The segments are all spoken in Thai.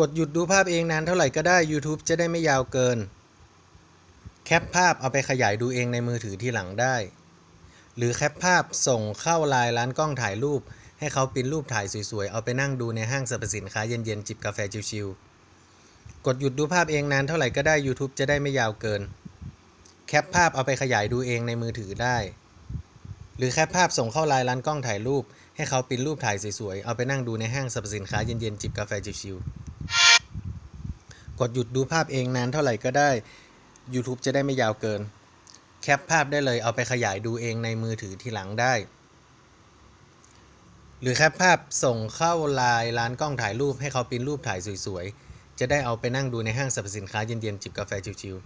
กดหยุดดูภาพเองนานเท่าไหร่ก็ได้ YouTube จะได้ไม่ยาวเกิน แคปภาพเอาไปขยายดูเองในมือถือที่หลังได้ หรือแคปภาพส่งเข้าไลน์ร้านกล้องถ่ายรูป ให้เขาปิ้นรูปถ่ายสวยๆ เอาไปนั่งดูในห้างสรรพสินค้าเย็นๆ จิบกาแฟชิวๆ กดหยุดดูภาพเองนานเท่าไหร่ก็ได้ YouTube จะได้ไม่ยาวเกิน แคปภาพเอาไปขยายดูเองในมือถือได้ หรือแคปภาพส่งเข้าไลน์ร้านกล้องถ่ายรูปให้เขาปิ้นรูปถ่ายสวยๆ เอาไปนั่งดูในห้างสรรพสินค้าเย็นๆ จิบกาแฟชิวๆ กดหยุดดูภาพเองนานเท่าไหร่ก็ได้ YouTube จะได้ไม่ยาวเกิน แคปภาพได้เลยเอาไปขยายดูเองในมือถือทีหลังได้ หรือแคปภาพส่งเข้าไลน์ร้านกล้องถ่ายรูปให้เขาปริ้นรูปถ่ายสวยๆ จะได้เอาไปนั่งดูในห้างสรรพสินค้าเย็นๆ จิบกาแฟชิว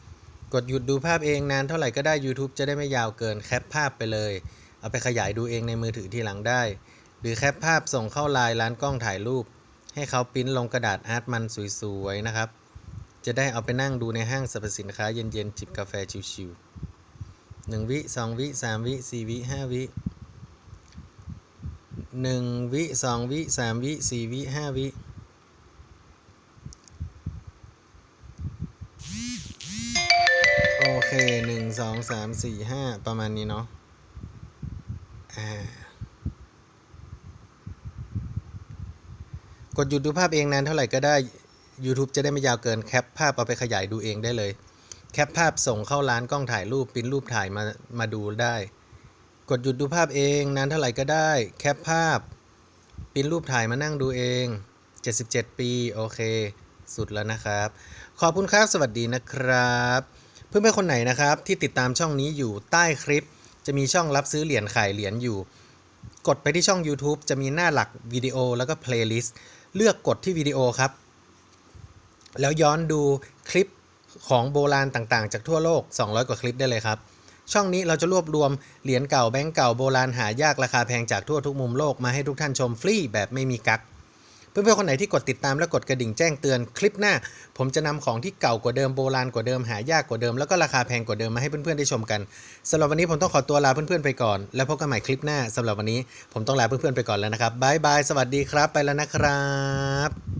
ๆ กดหยุดดูภาพเองนานเท่าไหร่ก็ได้ YouTube จะได้ไม่ยาวเกินแคปภาพไปเลย เอาไปขยายดูเองในมือถือทีหลังได้ หรือแคปภาพส่งเข้าไลน์ร้านกล้องถ่ายรูป ให้เขาปริ้นลงกระดาษอาร์ตมันสวยๆนะครับ จะได้เอาไปนั่งดูในห้างสรรพสินค้าเย็นๆจิบกาแฟชิวๆหนึ่งวิสองวิสามวิสี่วิห้าวิหนึ่งวิสองวิสามวิสี่วิห้าวิโอเคหนึ่งสองสามสี่ห้าประมาณนี้เนาะอ่า กดหยุดดูภาพเองนานเท่าไหร่ก็ได้ YouTube จะได้ไม่ยาวเกินแคปภาพเอาไปขยายดูเองได้เลย แคปภาพส่งเข้าร้านกล้องถ่ายรูปปิ้นรูปถ่ายมามาดูได้ กดหยุดดูภาพเองนานเท่าไหร่ก็ได้ แคปภาพปิ้นรูปถ่ายมานั่งดูเอง 77 ปี โอเค สุดแล้วนะครับ ขอบคุณครับสวัสดีนะครับ เพื่อนๆคนไหนนะครับที่ติดตามช่องนี้อยู่ใต้คลิป จะมีช่องรับซื้อเหรียญขายเหรียญอยู่ กดไปที่ช่อง YouTube จะมีหน้าหลักวิดีโอแล้วก็เพลย์ลิสต์ เลือกกดที่วิดีโอครับ แล้วย้อนดูคลิปของโบราณต่างๆ จากทั่วโลก 200 กว่าคลิปได้เลยครับ ช่องนี้เราจะรวบรวมเหรียญเก่าแบงก์เก่าโบราณหายากราคาแพงจากทั่วทุกมุมโลกมาให้ทุกท่านชมฟรีแบบไม่มีกัก เพื่อนๆคนไหนที่กดติดตามและกดกระดิ่งแจ้งเตือนคลิปหน้า ผมจะนำของที่เก่ากว่าเดิมโบราณกว่าเดิมหายากกว่าเดิมแล้วก็ราคาแพงกว่าเดิมมาให้เพื่อนๆได้ชมกันสำหรับวันนี้ผมต้องขอตัวลาเพื่อนๆไปก่อน แล้วพบกันใหม่คลิปหน้าสำหรับวันนี้ ผมต้องลาเพื่อนๆไปก่อนแล้วนะครับบายบายสวัสดีครับไปแล้วนะครับ